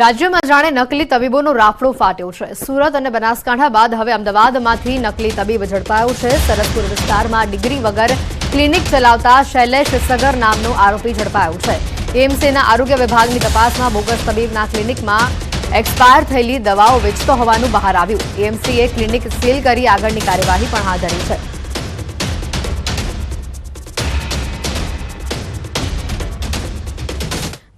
રાજ્યમાં જાણે નકલી તબીબોનો રાફડો ફાટ્યો છે. સુરત અને બનાસકાંઠા બાદ હવે અમદાવાદમાંથી નકલી તબીબ ઝડપાયો છે. સરસપુર વિસ્તારમાં ડિગ્રી વગર ક્લિનિક ચલાવતા શૈલેષ સગર નામનો આરોપી ઝડપાયો છે. એમસીના આરોગ્ય વિભાગની તપાસમાં બોગસ તબીબના ક્લિનિકમાં એક્સપાયર થયેલી દવાઓ વેચતો હોવાનું બહાર આવ્યું. એમસીએ ક્લિનિક સીલ કરી આગળની કાર્યવાહી પણ હાથ ધરી છે.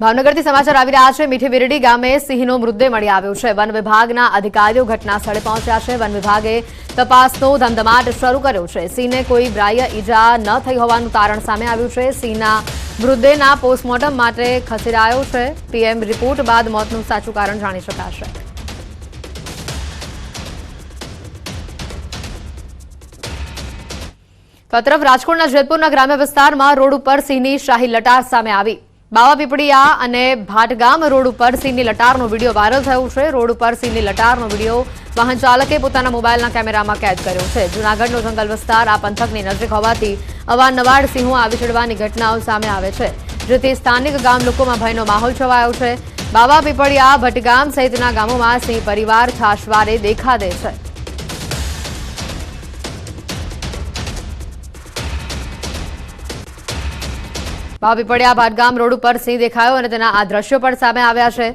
ભાવનગરથી સમાચાર આવી રહ્યા છે. મીઠી વિરડી ગામે સિંહનો મૃતદેહ મળી આવ્યો છે. વન વિભાગના અધિકારીઓ ઘટના સ્થળે પહોંચ્યા છે. વન વિભાગે તપાસનો ધમધમાટ શરૂ કર્યો છે. સિંહને કોઈ બાહ્ય ઈજા ન થઈ હોવાનું તારણ સામે આવ્યું છે. સિંહના મૃતદેહના પોસ્ટમોર્ટમ માટે ખસેડાયો છે. પીએમ રિપોર્ટ બાદ મોતનું સાચું કારણ જાણી શકાશે. તરફ રાજકોટના જેતપુરના ગ્રામ્ય વિસ્તારમાં રોડ ઉપર સિંહની શાહી લટાર સામે આવી. બાવા પીપળિયા અને ભાટગામ રોડ ઉપર સિંહની લટારનો વીડિયો વાયરલ થયો છે. રોડ ઉપર સિંહની લટારનો વીડિયો વાહન ચાલકે પોતાના મોબાઈલના કેમેરામાં કેદ કર્યો છે. જૂનાગઢનો જંગલ વિસ્તાર આ પંથકની નજીક હોવાથી અવારનવાર સિંહો આવી ચડવાની ઘટનાઓ સામે આવે છે. જેથી સ્થાનિક ગામ લોકોમાં ભયનો માહોલ છવાયો છે. બાવા પીપળિયા ભટગામ સહિતના ગામોમાં સિંહ પરિવાર છાશવારે દેખા દે છે. ભાભી પડ્યા ભાટગામ રોડ ઉપર સિંહ દેખાયો અને તેના આ દ્રશ્યો પણ સામે આવ્યા છે.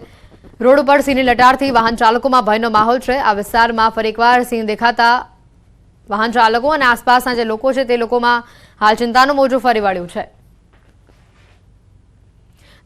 રોડ ઉપર સિંહની લટારથી વાહન ચાલકોમાં ભયનો માહોલ છે. આ વિસ્તારમાં ફરી એકવાર સિંહ દેખાતા વાહન ચાલકો અને આસપાસના જે લોકો છે તે લોકોમાં હાલ ચિંતાનું મોજું ફરી વળ્યું છે.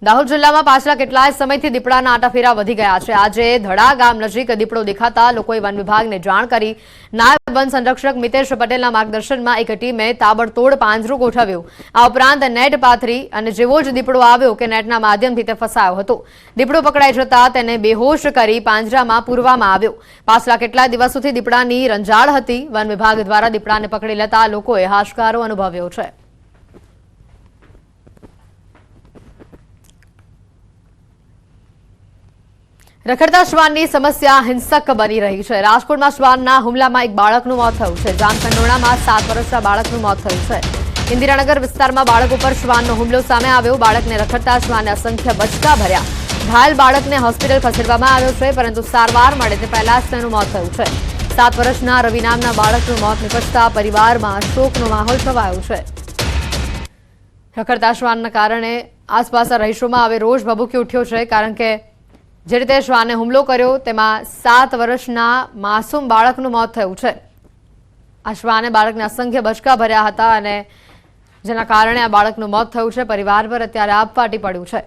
દાહોદ જિલ્લામાં પાછલા કેટલાય સમયથી દીપડાના આટાફેરા વધી ગયા છે. આજે ધડા ગામ નજીક દીપડો દેખાતા લોકોએ વન વિભાગને જાણ કરી નાયબ વન સંરક્ષક મિતેશ પટેલના માર્ગદર્શનમાં એક ટીમે તાબડતોડ પાંજરું ગોઠવ્યું. આ ઉપરાંત નેટ પાથરી અને જેવો જ દીપડો આવ્યો કે નેટના માધ્યમથી તે ફસાયો હતો. દીપડો પકડાઈ જતા તેને બેહોશ કરી પાંજરામાં પૂરવામાં આવ્યો. પાછલા કેટલાય દિવસોથી દીપડાની રંજાડ હતી. વન વિભાગ દ્વારા દીપડાને પકડી લેતા લોકોએ હાશકારો અનુભવ્યો છે. રખડતા શ્વાનની સમસ્યા હિંસક બની રહી છે. રાજકોટમાં શ્વાનના હુમલામાં એક બાળકનું મોત થયું છે. જામકંડોળામાં સાત વર્ષના બાળકનું મોત થયું છે. ઇન્દિરાનગર વિસ્તારમાં બાળક ઉપર શ્વાનનો હુમલો સામે આવ્યો. બાળકને રખડતા શ્વાને અસંખ્ય બચકા ભર્યા. ઘાયલ બાળકને હોસ્પિટલ ખસેડવામાં આવ્યો છે, પરંતુ સારવાર મળે તે પહેલા જ તેનું મોત થયું છે. સાત વર્ષના રવિ નામના બાળકનું મોત નિપજતા પરિવારમાં શોકનો માહોલ છવાયો છે. રખડતા શ્વાનના કારણે આસપાસના રહીશોમાં હવે રોષ ભભૂકી ઉઠ્યો છે, કારણ કે જે રીતે શ્વાને હુમલો કર્યો, તેમાં સાત વર્ષના માસૂમ બાળકનું મોત થયું છે. આ શ્વાને બાળકને અસંખ્ય બચકા ભર્યા હતા અને જેના કારણે આ બાળકનું મોત થયું છે. પરિવાર પર અત્યારે આપ ફાટી પડ્યું છે.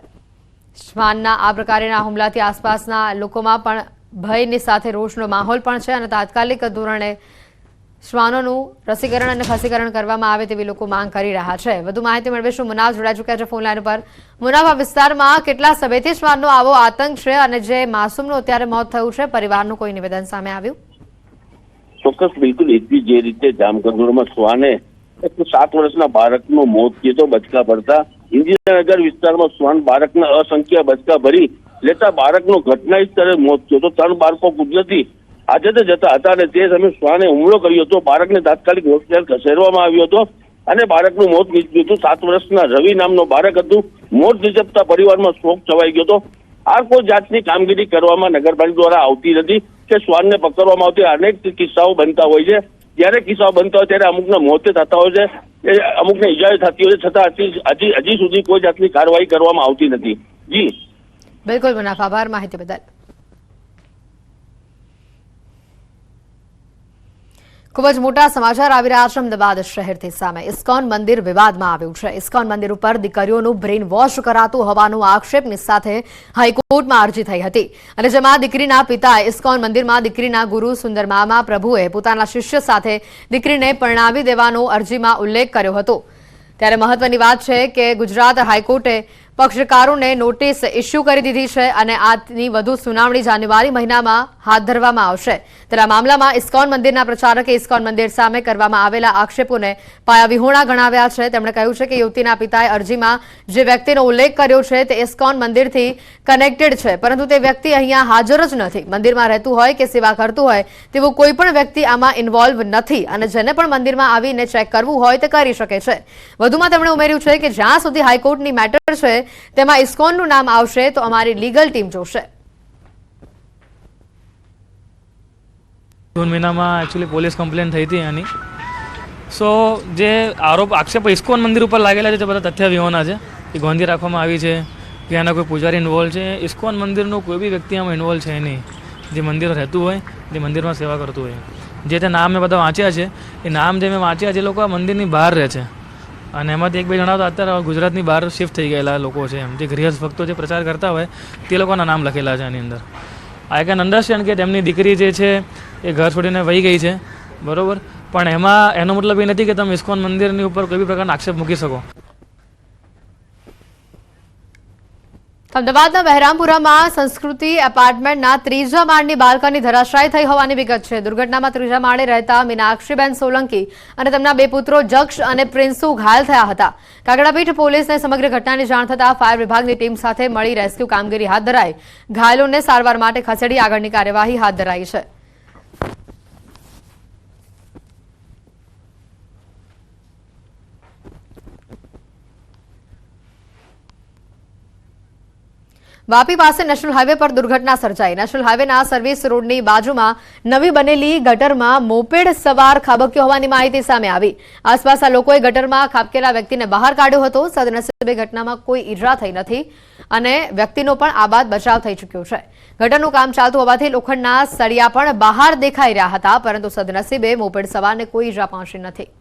શ્વાનના આ પ્રકારના હુમલાથી આસપાસના લોકોમાં પણ ભયની સાથે રોષનો માહોલ પણ છે અને તાત્કાલિક ધોરણે શ્વાનોનું રસીકરણ અને ખસીકરણ કરવામાં આવે તેવી લોકો માંગ કરી રહ્યા છે. વધુ માહિતી મેળવીશું મુનાવ જોડાઈ ચૂક્યા છે ફોનલાઈન પર મુનાફ વિસ્તારમાં કેટલા સમયથી શ્વાનનો આવો આતંક છે અને જે માસૂમનું અત્યારે મોત થયું છે, પરિવારનું કોઈ નિવેદન સામે આવ્યું? ચોક્કસ, બિલકુલ. એટલી જે રીતે જામકંડોળમાં શ્વાને સાત વર્ષના બાળકનું મોત કીધો બચકા ભરતા. ઇન્દિરાનગર વિસ્તારમાં શ્વાન બાળકના અસંખ્ય બચકા ભરી, લેતા બાળકનો ઘટના સ્થળે મોત થયો તો ત્રણ બાળકો કુદરતી આજે જતા હતા અને તે સમયે શ્વાને હુમલો કર્યો હતો. બાળકને તાત્કાલિક હોસ્પિટલ ખસેડવામાં આવ્યો હતો અને બાળકનું મોત નીપજ્યું હતું. સાત વર્ષના રવિ નામનો બાળક હતું. મોત નિજપતા પરિવારમાં શોક છવાઈ ગયો હતો. આ કોઈ જાતની કામગીરી કરવામાં નગરપાલિકા દ્વારા આવતી નથી કે શ્વાનને પકડવામાં આવતી. અનેક કિસ્સાઓ બનતા હોય છે. જ્યારે કિસ્સાઓ બનતા હોય ત્યારે અમુકના મોતે થતા હોય છે. એ અમુકને ઈજાઓ થતી હોય છે. છતાં હજી હજી હજી સુધી કોઈ જાતની કાર્યવાહી કરવામાં આવતી નથી. જી. બિલકુલ મુનાફ. આભાર માહિતી બદલ. ખૂબ જ મોટા સમાચાર આવી રહ્યા છે અમદાવાદ શહેરથી સામે. ઇસ્કોન મંદિર વિવાદમાં આવ્યું છે. ઇસ્કોન મંદિર ઉપર દીકરીઓનું બ્રેઇન વોશ કરાતું હોવાનો આક્ષેપની સાથે હાઈકોર્ટમાં અરજી થઈ હતી. અને જેમાં દીકરીના પિતાએ ઇસ્કોન મંદિરમાં દીકરીના ગુરુ સુંદરમામા પ્રભુએ પોતાના શિષ્ય સાથે દીકરીને પરણાવી દેવાનો અરજીમાં ઉલ્લેખ કર્યો હતો. ત્યારે મહત્વની વાત છે કે ગુજરાત હાઈકોર્ટે પક્ષકારોને નોટિસ ઇસ્યુ કરી દીધી છે અને આની વધુ સુનાવણી જાન્યુઆરી મહિનામાં હાથ ધરવામાં આવશે. ત્યારે મામલામાં ઇસ્કોન મંદિરના પ્રચારકે ઇસ્કોન મંદિર સામે કરવામાં આવેલા આક્ષેપોને પાયાવિહોણા ગણાવ્યા છે. તેમણે કહ્યું છે કે યુવતીના પિતાએ અરજીમાં જે વ્યક્તિનો ઉલ્લેખ કર્યો છે તે ઇસ્કોન મંદિરથી કનેક્ટેડ છે. પરંતુ તે વ્યક્તિ અહીંયા હાજર જ નથી. મંદિરમાં રહેતું હોય કે સેવા કરતું હોય તેવું કોઈ પણ વ્યક્તિ આમાં ઇન્વોલ્વ નથી અને જેને પણ મંદિરમાં આવીને ચેક કરવું હોય તે કરી શકે છે. વધુમાં તેમણે ઉમેર્યું છે કે જ્યાં સુધી હાઈકોર્ટની મેટર છે તેમાં ઇસ્કોનનું નામ આવશે તો અમારી લીગલ ટીમ જોશે. જૂન મહિનામાં એકચ્યુઅલી પોલીસ કમ્પ્લેન થઈ હતી એની. સો જે આરોપ, આક્ષેપ ઇસ્કોન મંદિર ઉપર લાગેલા છે જે બધા તથ્ય વિહોના છે, એ ગોંધી રાખવામાં આવી છે, કે એના કોઈ પૂજારી ઇન્વોલ્વ છે. ઇસ્કોન મંદિરનું કોઈ બી વ્યક્તિ આમાં ઇન્વોલ્વ છે નહીં. જે મંદિર રહેતું હોય, જે મંદિરમાં સેવા કરતું હોય. જે તે નામ મેં બધા વાંચ્યા છે, એ નામ જે મેં વાંચ્યા છે જે લોકો આ મંદિરની બહાર રહે છે. અને એમાંથી એક બે જણા તો અત્યારે ગુજરાતની બહાર શિફ્ટ થઈ ગયેલા લોકો છે. એમ જે ગૃહસ્થ ભક્તો જે પ્રચાર કરતા હોય, તે લોકોના નામ લખેલા છે આની અંદર. આઈ કેન અન્ડરસ્ટેન્ડ કે તેમની દીકરી જે છે, એ ઘર છોડીને વહી ગઈ છે. બરોબર? પણ એમાં, એનો મતલબ એ નથી કે તમે ઇસ્કોન મંદિરની ઉપર કોઈ બી પ્રકારના આક્ષેપ મૂકી શકો. અમદાવાદના બહેરામપુરામાં સંસ્કૃતિ એપાર્ટમેન્ટના ત્રીજા માળની બાલ્કની ધરાશાયી થઈ હોવાની વિગત છે. દુર્ઘટનામાં ત્રીજા માળે રહેતા મીનાક્ષીબેન સોલંકી અને તેમના બે પુત્રો જક્ષ અને પ્રિન્સુ ઘાયલ થયા હતા. કાગડાપીઠ પોલીસને સમગ્ર ઘટનાની જાણ થતાં ફાયર વિભાગની ટીમ સાથે મળી રેસ્ક્યુ કામગીરી હાથ ધરાઈ. ઘાયલોને સારવાર માટે ખસેડી આગળની કાર્યવાહી હાથ ધરાઈ છે. વાપી પાસે નેશનલ હાઈવે પર દુર્ઘટના સર્જાઈ. નેશનલ હાઈવેના સર્વિસ રોડની બાજુમાં નવી બનેલી ગટરમાં મોપેડ સવાર ખાબક્યો હોવાની માહિતી સામે આવી. આસપાસના લોકોએ ગટરમાં ખાબકેલા વ્યક્તિને બહાર કાઢ્યો હતો. સદનસીબે ઘટનામાં કોઈ ઈજા થઈ નથી અને વ્યક્તિનો પણ આબાદ બચાવ થઈ ચૂક્યો છે. ગટરનું કામ ચાલતું હોવાથી લોખંડના સળિયા પણ બહાર દેખાઈ રહ્યા હતા, પરંતુ સદનસીબે મોપેડ સવારને કોઈ ઈજા પહોંચી નથી.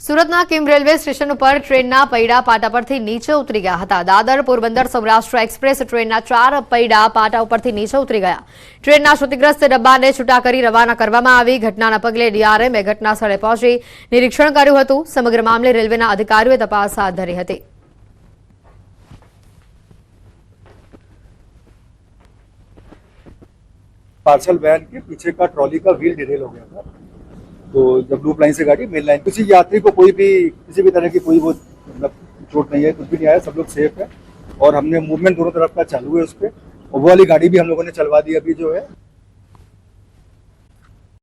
સુરતના કિમ રેલવે સ્ટેશન ઉપર ટ્રેનના પૈડા પાટા પરથી નીચે ઉતરી ગયા હતા દાદર પોરબંદર સૌરાષ્ટ્ર એક્સપ્રેસ ટ્રેનના ચાર પૈડા પાટા ઉપરથી નીચે ઉતરી ગયા ટ્રેનના ક્ષતિગ્રસ્ત ડબ્બાને છૂટા કરી રવાના કરવામાં આવી ઘટનાના પગલે ડીઆરએમએ ઘટના સ્થળે પહોંચી નિરીક્ષણ કર્યું હતું સમગ્ર મામલે રેલવેના અધિકારીઓએ તપાસ હાથ ધરી હતી पार्सल वैन के पीछे का ट्रॉली का व्हील डिटेल हो गया था तो जब लूप लाइन से गाड़ी मेन लाइन किसी यात्री को कोई भी, किसी भी तरह की कोई वो मतलब चोट नहीं है, कुछ भी नहीं आया, सब लोग सेफ़ है। और हमने मूवमेंट दोनों तरफ़ का चालू है उस पर वो वाली गाड़ी भी हम लोगों ने चलवा दी अभी जो है।